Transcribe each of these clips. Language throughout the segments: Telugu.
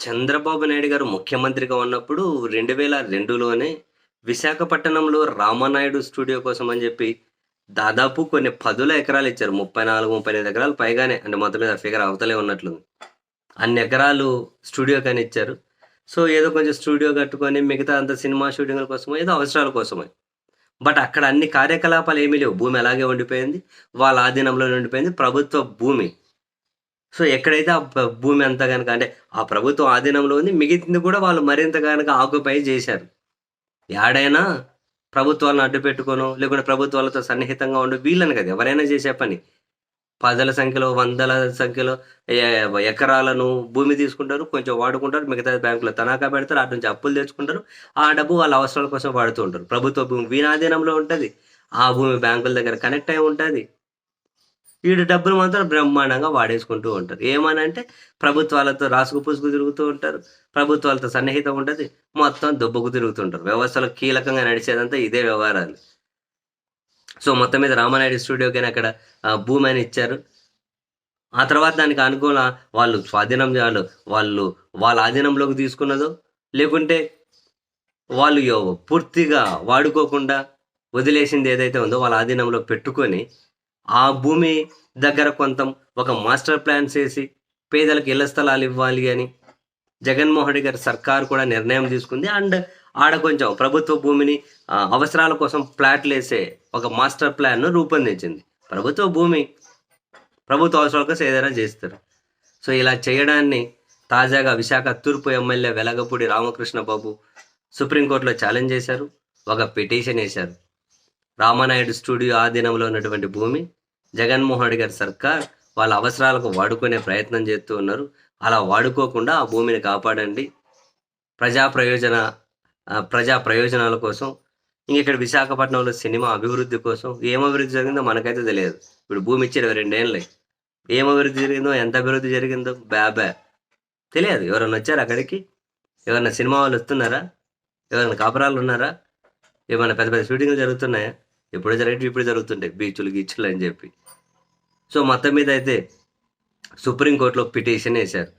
చంద్రబాబు నాయుడు గారు ముఖ్యమంత్రిగా ఉన్నప్పుడు రెండు వేల రెండులోనే విశాఖపట్నంలో రామానాయుడు స్టూడియో కోసం అని చెప్పి దాదాపు కొన్ని పదుల ఎకరాలు ఇచ్చారు. ముప్పై నాలుగు ముప్పై ఐదు ఎకరాలు పైగానే అంటే మొత్తం మీద ఫిగర్ అవతలే ఉన్నట్లుంది అన్ని ఎకరాలు స్టూడియో కానీ ఇచ్చారు. సో ఏదో కొంచెం స్టూడియో కట్టుకొని మిగతా అంత సినిమా షూటింగ్ల కోసమో ఏదో అవసరాల కోసమే. బట్ అక్కడ అన్ని కార్యకలాపాలు ఏమీ లేవు. భూమి అలాగే ఉండిపోయింది. వాళ్ళ ఆధీనంలో ఉండిపోయింది. ప్రభుత్వ భూమి సో ఎక్కడైతే ఆ భూమి అంతా కనుక అంటే ఆ ప్రభుత్వం ఆధీనంలో ఉంది మిగిలింది కూడా వాళ్ళు మరింత కనుక ఆక్యుపై చేశారు. యాడైనా ప్రభుత్వాలను అడ్డు పెట్టుకోను లేకుంటే ప్రభుత్వాలతో సన్నిహితంగా ఉండు వీళ్ళని కదా ఎవరైనా చేసే పని. పదల సంఖ్యలో వందల సంఖ్యలో ఏ- ఎకరాలను భూమి తీసుకుంటారు కొంచెం వాడుకుంటారు మిగతా బ్యాంకులో తనఖా పెడతారు అటు నుంచి అప్పులు తెచ్చుకుంటారు ఆ డబ్బు వాళ్ళ అవసరాల కోసం వాడుతూ ఉంటారు. ప్రభుత్వ భూమి వీణాధీనంలో ఆధీనంలో ఉంటుంది ఆ భూమి బ్యాంకుల దగ్గర కనెక్ట్ అయి ఉంటుంది. వీడు డబ్బులు మాత్రం బ్రహ్మాండంగా వాడేసుకుంటూ ఉంటారు. ఏమనంటే ప్రభుత్వాలతో రాసుకుపుసుకు తిరుగుతూ ఉంటారు. ప్రభుత్వాలతో సన్నిహితం ఉంటుంది మొత్తం దుబ్బకు తిరుగుతుంటారు వ్యవస్థలో కీలకంగా నడిచేదంతా ఇదే వ్యవహారాలు. సో మొత్తం మీద రామానాయుడు స్టూడియోకి అక్కడ భూమి అని ఇచ్చారు. ఆ తర్వాత దానికి అనుకూల వాళ్ళు స్వాధీనం చేయాలి వాళ్ళు వాళ్ళ ఆధీనంలోకి తీసుకున్నదో లేకుంటే వాళ్ళు పూర్తిగా వాడుకోకుండా వదిలేసింది ఏదైతే ఉందో వాళ్ళ ఆధీనంలో పెట్టుకొని ఆ భూమి దగ్గర కొంత ఒక మాస్టర్ ప్లాన్ చేసి పేదలకు ఇళ్ళ స్థలాలు ఇవ్వాలి అని జగన్మోహన్ రెడ్డి గారి సర్కార్ కూడా నిర్ణయం తీసుకుంది. అండ్ ఆడ కొంచెం ప్రభుత్వ భూమిని అవసరాల కోసం ప్లాట్లు వేసే ఒక మాస్టర్ ప్లాన్ను రూపొందించింది. ప్రభుత్వ భూమి ప్రభుత్వ అవసరాల కోసం ఏదైనా చేస్తారు. సో ఇలా చేయడాన్ని తాజాగా విశాఖ తూర్పు ఎమ్మెల్యే వెలగపూడి రామకృష్ణ బాబు సుప్రీంకోర్టులో ఛాలెంజ్ చేశారు. ఒక పిటిషన్ వేశారు. రామానాయుడు స్టూడియో ఆధీనంలో ఉన్నటువంటి భూమి జగన్మోహన్ రెడ్డి గారి సర్కార్ వాళ్ళ అవసరాలకు వాడుకునే ప్రయత్నం చేస్తూ ఉన్నారు. అలా వాడుకోకుండా ఆ భూమిని కాపాడండి. ప్రజా ప్రయోజన ప్రజా ప్రయోజనాల కోసం ఇంక ఇక్కడ విశాఖపట్నంలో సినిమా అభివృద్ధి కోసం ఏం అభివృద్ధి జరిగిందో మనకైతే తెలియదు. ఇప్పుడు భూమి ఇచ్చి ఇరవై రెండేళ్ళే. ఏం అభివృద్ధి జరిగిందో ఎంత అభివృద్ధి జరిగిందో బ్యాబా తెలియదు. ఎవరైనా వచ్చారు అక్కడికి? ఎవరైనా సినిమా వాళ్ళు వస్తున్నారా? ఎవరైనా కాపురాలు ఉన్నారా? ఏమైనా పెద్ద పెద్ద షూటింగ్లు జరుగుతున్నాయా? ఎప్పుడు జరిగేవి ఇప్పుడు జరుగుతుంటాయి బీచ్లు గీచ్లు అని చెప్పి. సో మొత్తం మీద అయితే సుప్రీంకోర్టులో పిటిషన్ వేశారు.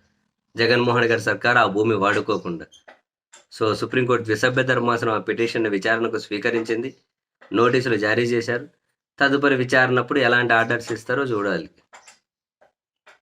జగన్మోహన్ గారి సర్కార్ ఆ భూమి వాడుకోకుండా. సో సుప్రీంకోర్టు ద్విసభ్య ధర్మాసనం ఆ పిటిషన్ విచారణకు స్వీకరించింది. నోటీసులు జారీ చేశారు. తదుపరి విచారణప్పుడు ఎలాంటి ఆర్డర్స్ ఇస్తారో చూడాలి.